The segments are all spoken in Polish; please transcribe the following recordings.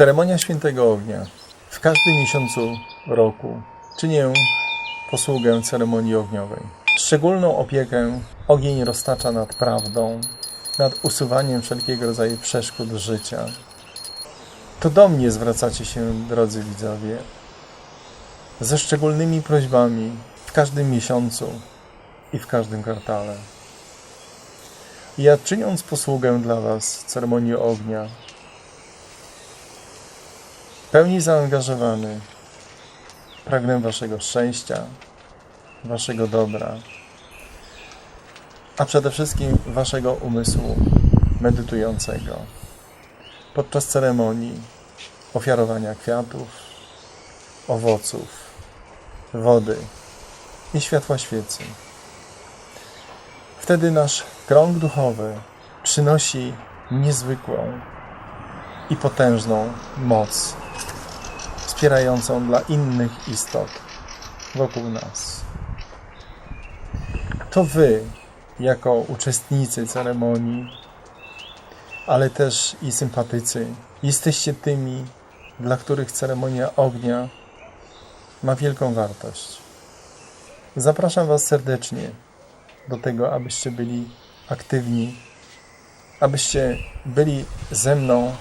Ceremonia Świętego Ognia. W każdym miesiącu roku czynię posługę ceremonii ogniowej. Szczególną opiekę ogień roztacza nad prawdą, nad usuwaniem wszelkiego rodzaju przeszkód życia. To do mnie zwracacie się, drodzy widzowie, ze szczególnymi prośbami w każdym miesiącu i w każdym kwartale. Ja czyniąc posługę dla Was ceremonii ognia, pełni zaangażowany, pragnę Waszego szczęścia, Waszego dobra, a przede wszystkim Waszego umysłu medytującego podczas ceremonii ofiarowania kwiatów, owoców, wody i światła świecy. Wtedy nasz krąg duchowy przynosi niezwykłą i potężną moc, wspierającą dla innych istot wokół nas. To Wy, jako uczestnicy ceremonii, ale też i sympatycy, jesteście tymi, dla których ceremonia ognia ma wielką wartość. Zapraszam Was serdecznie do tego, abyście byli aktywni, abyście byli ze mną,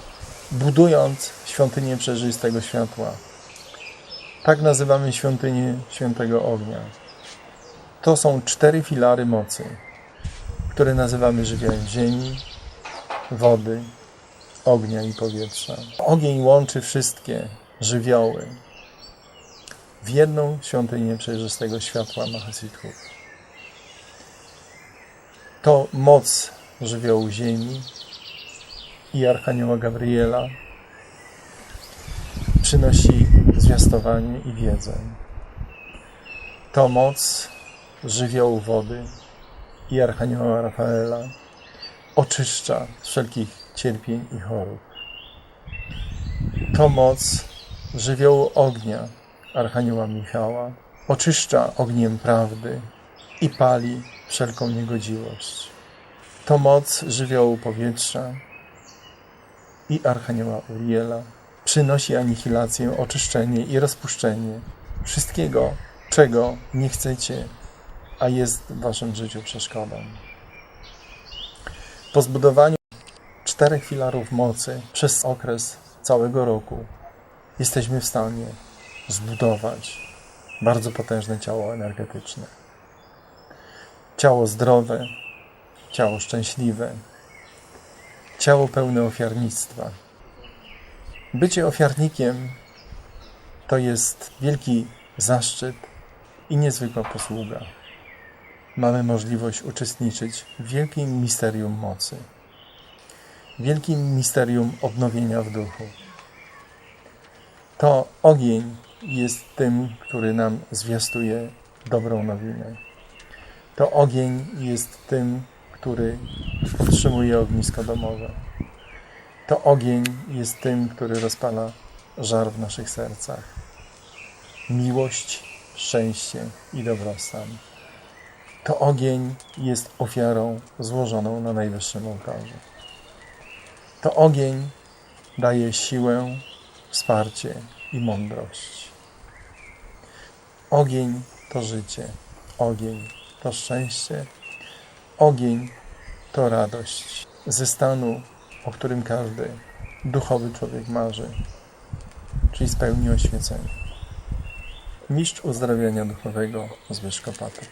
budując świątynię przejrzystego światła. Tak nazywamy świątynię świętego ognia. To są cztery filary mocy, które nazywamy żywiołem ziemi, wody, ognia i powietrza. Ogień łączy wszystkie żywioły w jedną świątynię przejrzystego światła Mahasiddhów. To moc żywiołu ziemi i Archanioła Gabriela przynosi zwiastowanie i wiedzę. To moc żywiołu wody i Archanioła Rafaela oczyszcza wszelkich cierpień i chorób. To moc żywiołu ognia Archanioła Michała oczyszcza ogniem prawdy i pali wszelką niegodziwość. To moc żywiołu powietrza i Archanioła Uriela przynosi anihilację, oczyszczenie i rozpuszczenie wszystkiego, czego nie chcecie, a jest w waszym życiu przeszkodą. Po zbudowaniu czterech filarów mocy przez okres całego roku jesteśmy w stanie zbudować bardzo potężne ciało energetyczne. Ciało zdrowe, ciało szczęśliwe, ciało pełne ofiarnictwa. Bycie ofiarnikiem to jest wielki zaszczyt i niezwykła posługa. Mamy możliwość uczestniczyć w wielkim misterium mocy, wielkim misterium obnowienia w duchu. To ogień jest tym, który nam zwiastuje dobrą nowinę. To ogień jest tym, który podtrzymuje ognisko domowe. To ogień jest tym, który rozpala żar w naszych sercach. Miłość, szczęście i dobrostan. To ogień jest ofiarą złożoną na najwyższym ołtarzu. To ogień daje siłę, wsparcie i mądrość. Ogień to życie, ogień to szczęście, ogień to radość ze stanu, o którym każdy duchowy człowiek marzy, czyli spełni oświecenie. Mistrz uzdrawiania duchowego Zbyszko Patyk.